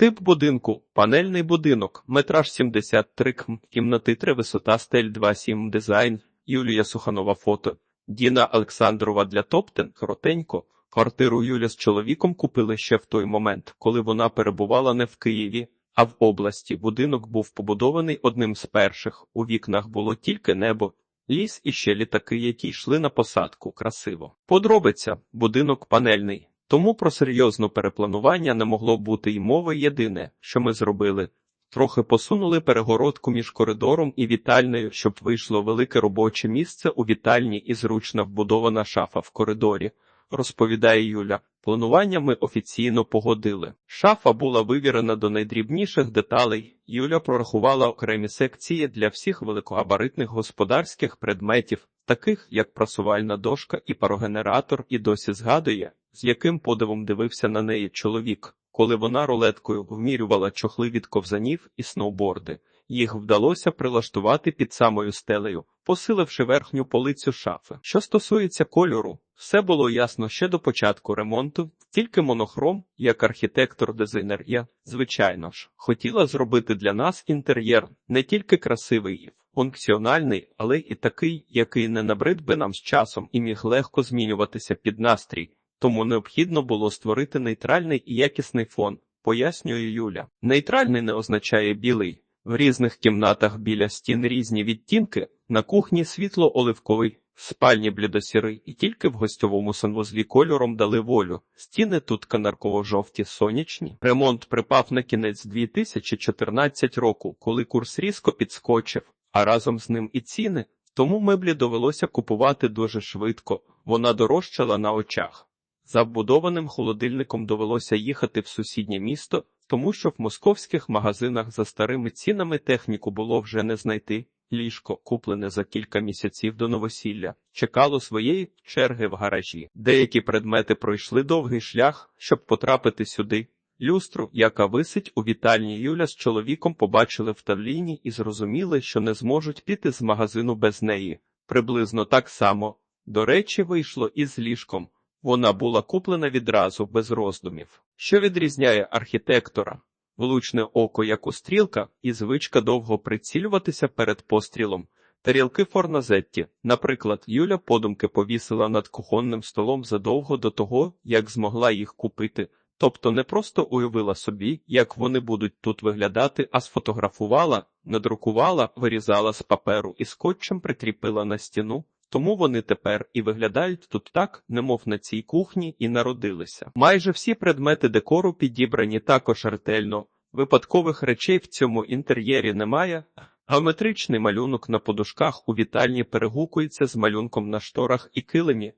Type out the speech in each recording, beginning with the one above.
Тип будинку – панельний будинок, метраж 73 км, кімнати 3, висота стель 2,7 дизайн, Юлія Суханова фото, Діна Олександрова для Топтен, коротенько. Квартиру Юля з чоловіком купили ще в той момент, коли вона перебувала не в Києві, а в області. Будинок був побудований одним з перших. У вікнах було тільки небо, ліс і ще літаки, які йшли на посадку. Красиво. Подробиця – будинок панельний. Тому про серйозне перепланування не могло бути й мови єдине, що ми зробили. Трохи посунули перегородку між коридором і вітальнею, щоб вийшло велике робоче місце у вітальні і зручно вбудована шафа в коридорі, розповідає Юля. Планування ми офіційно погодили. Шафа була вивірена до найдрібніших деталей. Юля прорахувала окремі секції для всіх великогабаритних господарських предметів, таких як прасувальна дошка і парогенератор, і досі згадує, з яким подивом дивився на неї чоловік, коли вона рулеткою вмірювала чохли від ковзанів і сноуборди. Їх вдалося прилаштувати під самою стелею, посиливши верхню полицю шафи. Що стосується кольору, все було ясно ще до початку ремонту, тільки монохром, як архітектор-дизайнер я, звичайно ж, хотіла зробити для нас інтер'єр не тільки красивий функціональний, але і такий, який не набрид би нам з часом і міг легко змінюватися під настрій. Тому необхідно було створити нейтральний і якісний фон, пояснює Юля. Нейтральний не означає білий. В різних кімнатах біля стін різні відтінки, на кухні світло-оливковий, в спальні блідосірий, і тільки в гостьовому санвузлі кольором дали волю. Стіни тут канарково-жовті сонячні. Ремонт припав на кінець 2014 року, коли курс різко підскочив, а разом з ним і ціни. Тому меблі довелося купувати дуже швидко, вона дорожчала на очах. За вбудованим холодильником довелося їхати в сусіднє місто, тому що в московських магазинах за старими цінами техніку було вже не знайти. Ліжко, куплене за кілька місяців до новосілля, чекало своєї черги в гаражі. Деякі предмети пройшли довгий шлях, щоб потрапити сюди. Люстру, яка висить у вітальні Юля з чоловіком, побачили в тавліні і зрозуміли, що не зможуть піти з магазину без неї. Приблизно так само. До речі, вийшло і з ліжком. Вона була куплена відразу без роздумів. Що відрізняє архітектора? Влучне око, як у стрілка, і звичка довго прицілюватися перед пострілом. Тарілки Форназетті, наприклад, Юля подумки повісила над кухонним столом задовго до того, як змогла їх купити. Тобто не просто уявила собі, як вони будуть тут виглядати, а сфотографувала, надрукувала, вирізала з паперу і скотчем прикріпила на стіну. Тому вони тепер і виглядають тут так, немов на цій кухні, і народилися. Майже всі предмети декору підібрані також ретельно. Випадкових речей в цьому інтер'єрі немає. Геометричний малюнок на подушках у вітальні перегукується з малюнком на шторах і килимі.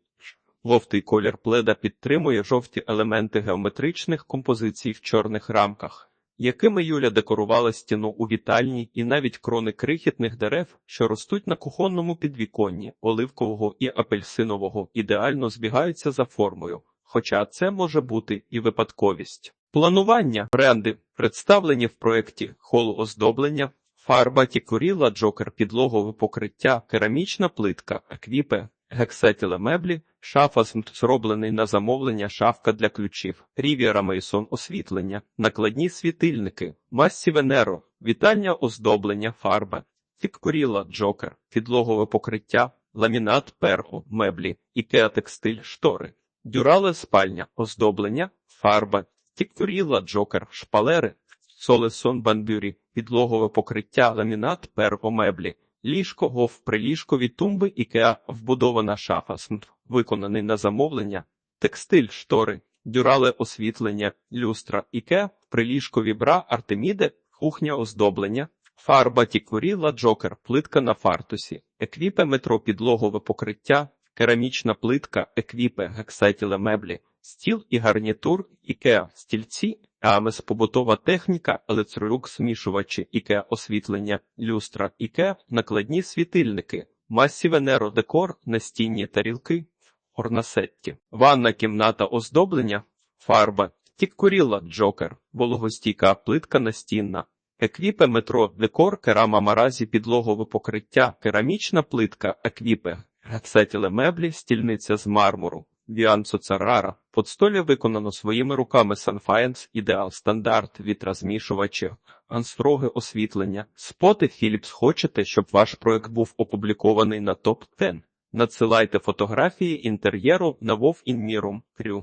Жовтий колір пледа підтримує жовті елементи геометричних композицій в чорних рамках якими Юля декорувала стіну у вітальні, і навіть крони крихітних дерев, що ростуть на кухонному підвіконні, оливкового і апельсинового, ідеально збігаються за формою, хоча це може бути і випадковість. Планування. Бренди. Представлені в проєкті холу оздоблення, фарба тікуріла, джокер, підлогове покриття, керамічна плитка, еквіпе, гексетіле меблі, шафа зроблений на замовлення, шафка для ключів, Рівіара Мейсон освітлення, накладні світильники, Массі Венеро, вітальня оздоблення, фарба, Фіккоріла, джокер, підлогове покриття, ламінат перго, меблі, ікеа текстиль, штори, дюрале спальня, оздоблення, фарба, Фіккоріла, джокер, шпалери, солесон бандюрі, підлогове покриття, ламінат перго, меблі. Ліжко гов приліжкові тумби Ікеа вбудована шафа СМТ, виконаний на замовлення, текстиль штори, дюрале освітлення, люстра Ікеа, приліжкові бра Артеміде, кухня оздоблення, фарба тікуріла, джокер, плитка на фартусі, еквіпе метро підлогове покриття, керамічна плитка, еквіпе, гексетіле меблі, стіл і гарнітур, Ікеа, стільці, Амес побутова техніка, електрорук змішувачі, іке освітлення, люстра, іке, накладні світильники, масі Венеро декор, настінні тарілки, орнасетті, ванна кімната оздоблення, фарба, тіккуріла, джокер, вологостійка плитка настінна, еквіпе метро, декор, керама маразі, підлогове покриття, керамічна плитка, еквіпе, гацетіле меблі, стільниця з мармуру. Віансо Царара. Подстолі виконано своїми руками Санфаєнс ідеал стандарт, вітрозмішувачі, анстроги освітлення. Споти Філіпс хочете, щоб ваш проект був опублікований на топ 10 Надсилайте фотографії інтер'єру на Вов Крю.